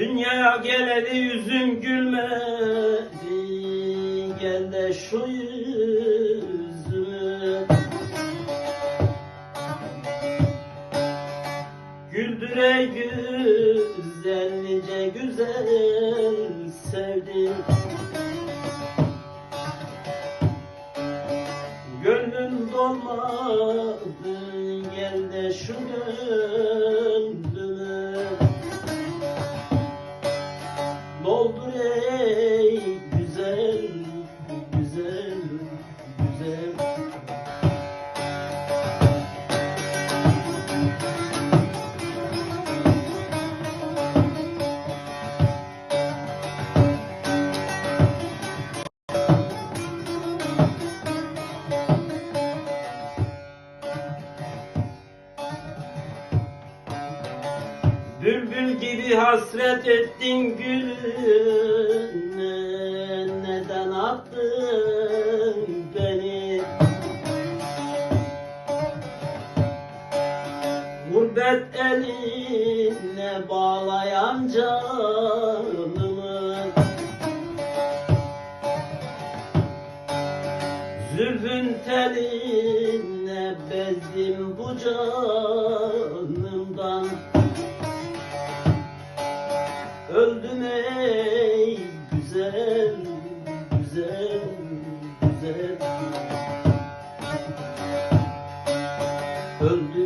Dünya geleli yüzüm gülmedi. Gel de şu yüzümü Güldüre güzellice güzel sevdim. Gönlüm dolmadı gel de şu gönlümü ey hasret ettin gülüne Neden attın beni? Gurbet eline bağlayan canımı Zülfün teline bezdim bu canımdan Öldüm ey güzel, güzel, güzel. Öldüm